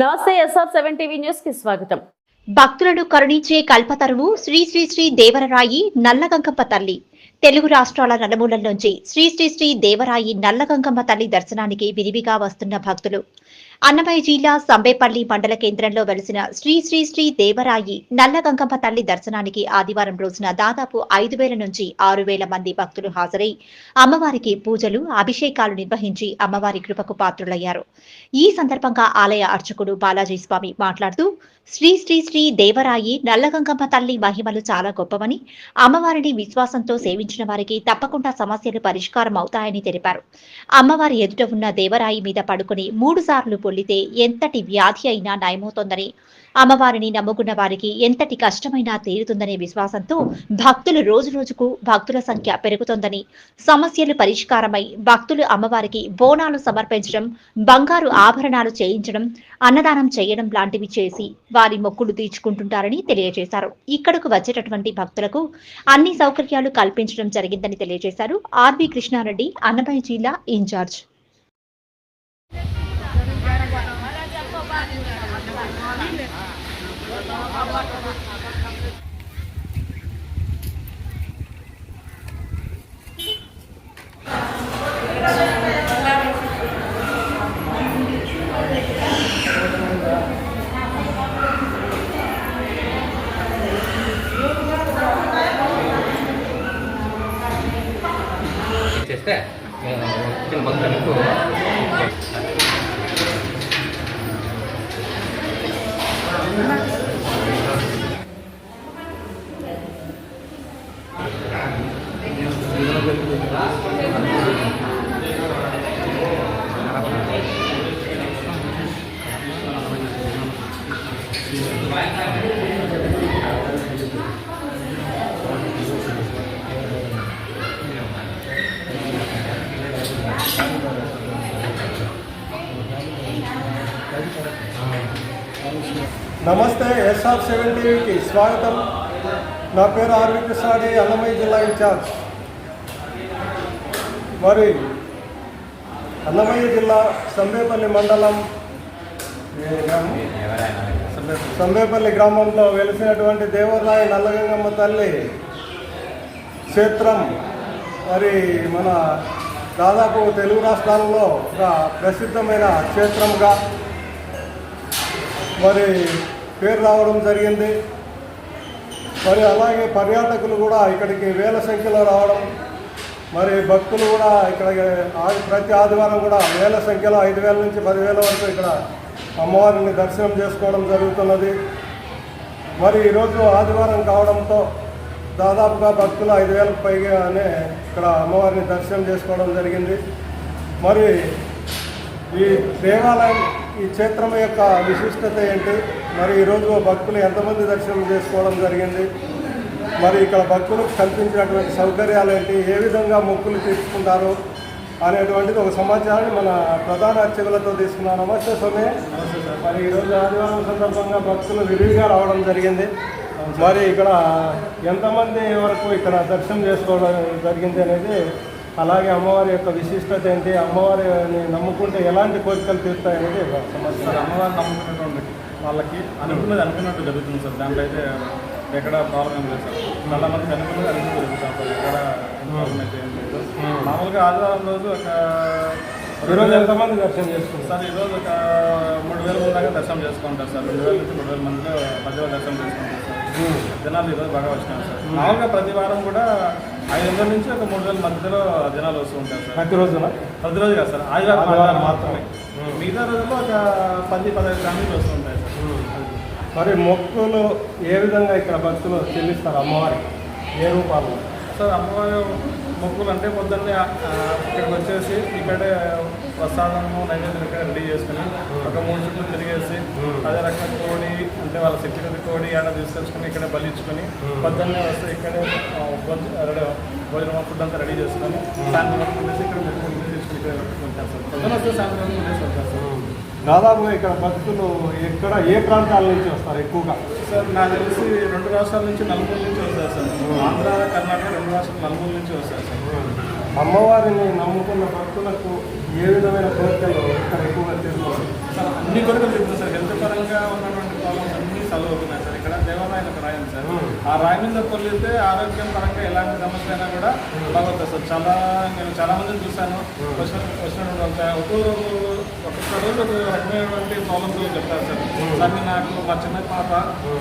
నమస్తే SR seven TV న్యూస్కి స్వాగతం. భక్తులను కరుణించే కల్పతరువు శ్రీ శ్రీ శ్రీ దేవరరాయి నల్లగంగమ్మ తల్లి. తెలుగు రాష్ట్రాల నలుమూలల నుంచి శ్రీ శ్రీ శ్రీ దేవరాయి నల్లగంగమ్మ తల్లి దర్శనానికి విరివిగా వస్తున్న భక్తులు. అన్నమయ్య జిల్లా సంబేపల్లి మండల కేంద్రంలో వెలిసిన శ్రీ శ్రీ శ్రీ దేవరాయి నల్లగంగమ్మ తల్లి దర్శనానికి ఆదివారం రోజున దాదాపు ఐదు వేల నుంచి ఆరు వేల మంది భక్తులు హాజరై అమ్మవారికి పూజలు అభిషేకాలు నిర్వహించి అమ్మవారి కృపకు పాత్రులయ్యారు. ఈ సందర్భంగా ఆలయ అర్చకుడు బాలాజీ స్వామి మాట్లాడుతూ శ్రీ శ్రీ శ్రీ దేవరాయి నల్లగంగమ్మ తల్లి మహిమలు చాలా గొప్పవని అమ్మవారిని విశ్వాసంతో సేవించిన వారికి తప్పకుండా సమస్యలు పరిష్కారం అవుతాయని తెలిపారు. అమ్మవారి ఎదుట ఉన్న దేవరాయి మీద పడుకుని మూడు సార్లు కొల్లితే ఎంతటి వ్యాధి అయినా నయమవుతోందని అమ్మవారిని నమ్ముకున్న వారికి ఎంతటి కష్టమైనా తీరుతుందనే విశ్వాసంతో భక్తులు రోజు రోజుకు భక్తుల సంఖ్య పెరుగుతోందని సమస్యలు పరిష్కారమై భక్తులు అమ్మవారికి బోనాలు సమర్పించడం బంగారు ఆభరణాలు చేయించడం అన్నదానం చేయడం లాంటివి చేసి వారి మొక్కులు తీర్చుకుంటుంటారని తెలియజేశారు. ఇక్కడకు వచ్చేటటువంటి భక్తులకు అన్ని సౌకర్యాలు కల్పించడం జరిగిందని తెలియజేశారు ఆర్వి కృష్ణారెడ్డి అన్నమయ్య జిల్లా ఇన్ఛార్జ్. చేస్తే నేను వచ్చిన భక్తులకు నమస్తే ఎస్ఆర్ సెవెన్ టీవీకి స్వాగతం. నా పేరు ఆర్వి కృష్ణాడి అన్నమయ్య జిల్లా ఇన్ఛార్జ్. మరి అన్నమయ్య జిల్లా సంబేపల్లి మండలం సంబేపల్లి గ్రామంలో వెలిసినటువంటి దేవరాయ నల్లగంగమ్మ తల్లి క్షేత్రం. మరి మన దాదాపు తెలుగు రాష్ట్రాలలో ఒక ప్రసిద్ధమైన క్షేత్రంగా మరి పేరు రావడం జరిగింది. మరి అలాగే పర్యాటకులు కూడా ఇక్కడికి వేల సంఖ్యలో రావడం మరి భక్తులు కూడా ఇక్కడ ప్రతి ఆదివారం కూడా వేల సంఖ్యలో ఐదు వేల నుంచి పదివేల వరకు ఇక్కడ అమ్మవారిని దర్శనం చేసుకోవడం జరుగుతున్నది. మరి ఈరోజు ఆదివారం కావడంతో దాదాపుగా భక్తులు ఐదు వేలకు పైగానే ఇక్కడ అమ్మవారిని దర్శనం చేసుకోవడం జరిగింది. మరి ఈ దేవాలయం ఈ క్షేత్రం యొక్క విశిష్టత ఏంటి? మరి ఈరోజు భక్తులు ఎంతమంది దర్శనం చేసుకోవడం జరిగింది? మరి ఇక్కడ భక్తులకు కల్పించినటువంటి సౌకర్యాలు ఏంటి? ఏ విధంగా మొక్కులు తీర్చుకుంటారు? అనేటువంటిది ఒక సమాచారాన్ని మన ప్రధాన అర్చకులతో తీసుకున్నాం. నమస్తే స్వామి. మరి ఈరోజు ఆదివారం సందర్భంగా భక్తులు విరివిగా రావడం జరిగింది. మరి ఇక్కడ ఎంతమంది వరకు ఇక్కడ దర్శనం చేసుకోవడం జరిగింది అనేది అలాగే అమ్మవారి యొక్క విశిష్టత ఏంటి? అమ్మవారిని నమ్ముకుంటే ఎలాంటి కోరికలు తీరుతాయి అనేది ఒక సమస్య. అమ్మవారిని నమ్ముకున్నటువంటి వాళ్ళకి అనుకున్నది అనుకున్నట్టు జరుగుతుంది సార్. దాంట్లో అయితే ఎక్కడ ప్రాబ్లం ఏం లేదు సార్. చాలా మందికి అనుకున్నది అనుకున్నది జరుగుతుంది సార్. ఎక్కడ ప్రాబ్లం అయితే ఏం లేదు. మామూలుగా ఆదివారం రోజు ఒక ఈరోజు ఎంతమంది దర్శనం చేసుకుంటారు? సార్ ఈరోజు ఒక మూడు వేల మంది దాకా దర్శనం చేసుకుంటారు సార్. రెండు వేల నుంచి మూడు వేల మందిలో మధ్యలో దర్శనం చేసుకుంటారు సార్. జనాలు ఈరోజు బాగా వచ్చినారు సార్. మామూలుగా ప్రతి వారం కూడా ఐదు వందల నుంచి ఒక మూడు వేల మధ్యలో జనాలు వస్తూ ఉంటారు సార్. ప్రతిరోజున ప్రతిరోజు కాదు సార్. ఆదివారం మాత్రమే. మాత్రమే. మిగతా రోజుల్లో ఒక పది పదహైదు ఫ్యామిలీలు వస్తూ ఉంటాయి సార్. మరి మొక్కులు ఏ విధంగా ఇక్కడ భక్తులు చెల్లిస్తారు అమ్మవారికి? ఏ రూపాల్లో సార్ అమ్మవారి మొక్కులు అంటే పొద్దున్నే ఇక్కడికి వచ్చేసి ఇక్కడే ప్రసాదము నైవేద్యం ఇక్కడ రెడీ చేసుకుని ఒక మూడు చుట్టూ తిరిగేసి అదే రకంగా కోడి అంటే వాళ్ళ శక్తిగత కోడి ఆడ తీసుకొచ్చుకొని ఇక్కడే బలించుకొని పొద్దున్నే వస్తే ఇక్కడే భోజనం ఫుడ్ అంతా రెడీ చేసుకొని సాయంత్రం వరకు ఉండేసి ఇక్కడ తీసుకుని ఇక్కడ పెట్టుకుంటారు సార్. పొద్దున వస్తే సాయంత్రం వరకు దాదాపుగా ఇక్కడ భక్తులు ఎక్కడ ఏ ప్రాంతాల నుంచి వస్తారు ఎక్కువగా? సార్ నాకు తెలిసి రెండు రాష్ట్రాల నుంచి నలుమూల నుంచి వస్తారు సార్. ఆంధ్ర కర్ణాటక రెండు రాష్ట్రాల నలుమూల నుంచి వస్తారు సార్. అమ్మవారిని నమ్ముకున్న భక్తులకు ఏ విధమైన కోరికలు ఇక్కడ ఎక్కువగా తీరుతుంది సార్ అన్ని కొరకలు చెప్తారు సార్. హెల్త్ పరంగా ఉన్నటువంటి ప్రాబ్లమ్స్ అన్ని సాల్వ్ అవుతున్నాయి సార్. ఇక్కడ దేవాలయం ఒక రాయం సార్. ఆ రాయి మీద పొల్లితే ఆరోగ్యం పరంగా ఎలాంటి సమస్య అయినా కూడా బాగుంటుంది సార్. చాలా నేను చాలా మందిని చూశాను. వచ్చిన వచ్చినటువంటి ఒక ఒక్కో రోజు ఒక్కొక్క రోజు ఒక రకమైనటువంటి ప్రాబ్లమ్స్ చెప్తారు సార్. సార్ మీరు నాకు మా చిన్న పాప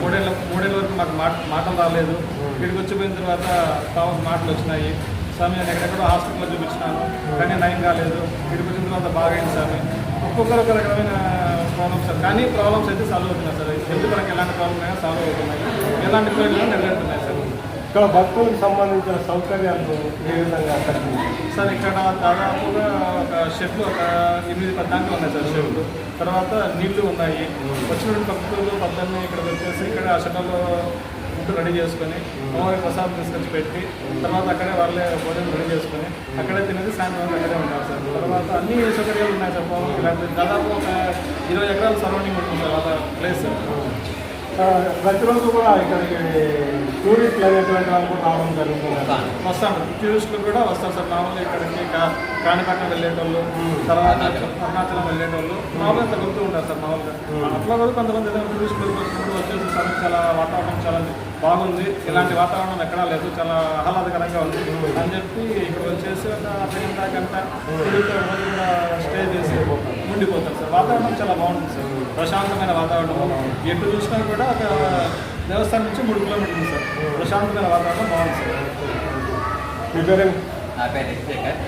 మూడేళ్ళ మూడేళ్ళ వరకు మాకు మాట మాటలు రాలేదు. ఇక్కడికి వచ్చిపోయిన తర్వాత పాప మాటలు వచ్చినాయి. స్వామి నేను ఎక్కడెక్కడో హాస్పిటల్లో చూపించినాను. కానీ నయం కాలేదు. వచ్చిన తర్వాత బాగా అయింది స్వామి. ఒక్కొక్కరు ఒక రకమైన ప్రాబ్లమ్స్ సార్. కానీ ప్రాబ్లమ్స్ అయితే సాల్వ్ అవుతున్నాయి సార్. హెల్త్ పరంగా ఎలాంటి ప్రాబ్లమ్ అయినా సాల్వ్ అవుతున్నాయి. ఎలాంటి కోరికలు నెరవేరుతున్నాయి సార్. ఇక్కడ భక్తులకు సంబంధించిన సౌకర్యాలు ఏ విధంగా సార్ ఇక్కడ దాదాపుగా ఒక షెడ్లు ఒక ఎనిమిది పద్నాలుగు ఉన్నాయి సార్ షెడ్లు. తర్వాత నీళ్ళు ఉన్నాయి. వచ్చినటువంటి భక్తులు పద్దెనిమిది ఇక్కడ వచ్చేసి ఇక్కడ ఆ షెడ్లలో ఫుడ్ రెడీ చేసుకొని అమ్మవారి ప్రసాదం తీసుకొచ్చి పెట్టి తర్వాత అక్కడే వాళ్ళే భోజనం రెడీ చేసుకొని అక్కడే తినేది సాయంత్రం అక్కడే ఉంటారు సార్. తర్వాత అన్ని సౌకర్యాలు ఉన్నాయి సార్ ఇలాంటి దాదాపు ఒక ఇరవై ఎకరాల సరౌండింగ్ ఉంటుంది సార్ వాళ్ళ ప్లేస్ ప్రతిరోజు కూడా ఇక్కడికి వాళ్ళు కూడా రావడం జరుగుతుంది. వస్తాను. టూరిస్టులు కూడా వస్తారు సార్. మామూలుగా ఇక్కడికి కా- కాణిపాకం వెళ్ళేటోళ్ళు తర్వాత అరుణాచలం వెళ్ళేటోళ్ళు మామూలుగా ఇంత గుర్తు ఉంటారు సార్ మామూలుగా. అట్లా కూడా కొంతమంది టూరిస్టులు వచ్చేసి సార్ చాలా వాతావరణం చాలా బాగుంది. ఇలాంటి వాతావరణం ఎక్కడా లేదు. చాలా ఆహ్లాదకరంగా ఉంది. అని చెప్పి ఇక్కడ వచ్చేసి ఒక అర్ధగంట గంట కూడా స్టే చేసి ఉండిపోతారు సార్. వాతావరణం చాలా బాగుంటుంది సార్. ప్రశాంతమైన వాతావరణం. ఎటు చూసినా కూడా ఒక దేవస్థానం నుంచి మూడు కిలోమీటర్లు సార్. ప్రశాంతమైన వాతావరణం బాగుంది సార్. మీ పేరేం నా పేరు శేఖర్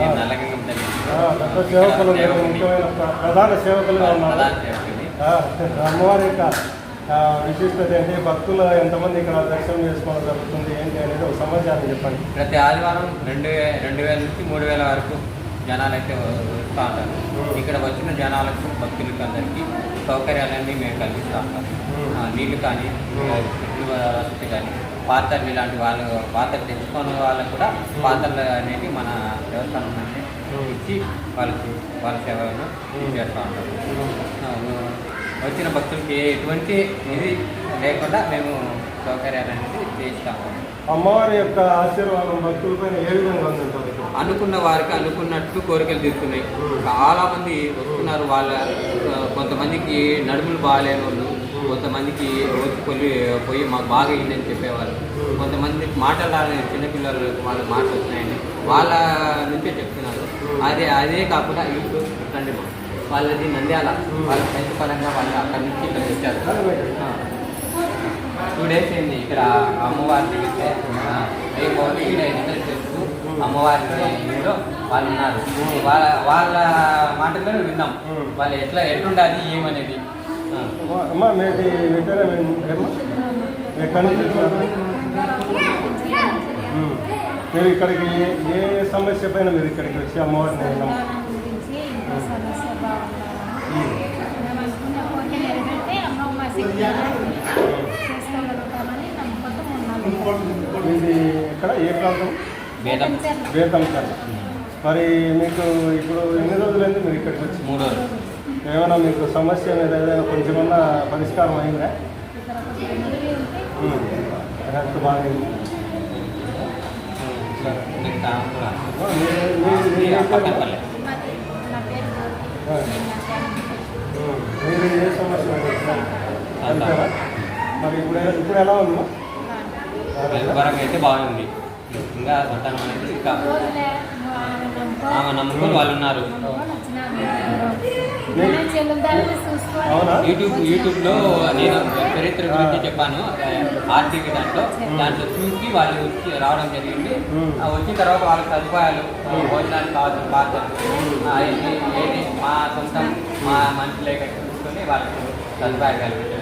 నేను నల్లగంగం తల్లి ప్రధాన సేవకులుగా ఉన్నారు. అమ్మవారి యొక్క విశిష్టత ఏంటి? భక్తులు ఎంతమంది ఇక్కడ దర్శనం చేసుకోవడం జరుగుతుంది? ఏంటి అనేది ఒక సమాచారం చెప్పండి. ప్రతి ఆదివారం రెండు రెండు వేల నుంచి మూడు వేల వరకు జనాలు అయితే ఉంటారు ఇక్కడ వచ్చిన జనాలకు భక్తులకు అందరికీ సౌకర్యాలన్నీ మేము కల్పిస్తూ నీళ్ళు కానీ వసతి కానీ పాత్రలు ఇలాంటి వాళ్ళు పాత్రలు తెచ్చుకునే వాళ్ళకు కూడా పాత్రలు అనేవి మన దేవస్థానం ఇచ్చి వాళ్ళకి వాళ్ళ సేవలను చేస్తూ ఉంటారు. వచ్చిన భక్తులకి ఎటువంటి ఇది లేకుండా మేము సౌకర్యాలు అనేది చేయిస్తాము. అమ్మవారి యొక్క ఆశీర్వాదం భక్తులపైన ఏ విధంగా ఉంటుంది? అనుకున్న వారికి అనుకున్నట్టు కోరికలు తీరుతున్నాయి. చాలా మంది వస్తున్నారు వాళ్ళ కొంతమందికి నడుములు బాగాలేని వాళ్ళు కొంతమందికి రోజు పొలి పోయి మాకు బాగా అయిందని చెప్పేవాళ్ళు. కొంతమంది మాటలు రాలేదు చిన్నపిల్లలు వాళ్ళ మాటలు వచ్చినాయని వాళ్ళ నుంచే చెప్తున్నారు. అదే అదే కాకుండా ఇప్పుడు మా వాళ్ళది నంద్యాల. వాళ్ళ హెల్త్ పరంగా వాళ్ళు అక్కడి నుంచి ఇక్కడ వచ్చారు. టూ డేస్ అయింది ఇక్కడ అమ్మవారి దిగితే రేపు ఈడ ఎన్నికలు చేస్తూ అమ్మవారి ఇంట్లో వాళ్ళు ఉన్నారు. వాళ్ళ వాళ్ళ మాటల్లో విన్నాం. వాళ్ళు ఎట్లా ఎట్లుండాలి ఏమనేది. మీరు? ఇక్కడికి ఏ- ఏ సమస్య పైన మీరు ఇక్కడికి వచ్చి అమ్మవారిని నమ్ము- గురించి ఇంకో సమస్య బాగున్నారని మేము అనుకున్న కోరిక నెరవేరితే అమ్మ మా శక్తి చేసుకోగలుగుతామని నమ్మకంతో ఎక్కడ ఏ ప్రాంతం సార్ మరి మీకు ఇప్పుడు ఎన్ని రోజులైంది మీరు ఇక్కడికి వచ్చి మూడో రోజు. ఏమైనా మీకు సమస్య మీద ఏదైనా కొంచెమన్నా పరిష్కారం అయిందా. హెల్త్ బాగుంది. మీరు ఏ సమస్య? మరి ఇప్పుడు ఇప్పుడు ఎలా ఉందా? పరంగా అయితే బాగుంది. ఇంకా సంతానం అనేది ఇంకా ఆమె నమ్ముకో- ఆమె నమ్ముకొని వాళ్ళు ఉన్నారు? యూట్యూబ్ యూట్యూబ్లో నేను చరిత్ర గురించి చెప్పాను. ఆర్టీవీ దాంట్లో దాంట్లో చూసి వాళ్ళు వచ్చి రావడం జరిగింది. ఆ వచ్చిన తర్వాత వాళ్ళకి సదుపాయాలు భోజనానికి కావాల్సిన పాత్రలు ఆ, ఏది మా సొంతం మా మనుషులే చూసుకొని వాళ్ళకి సదుపాయాలు కల్పించడం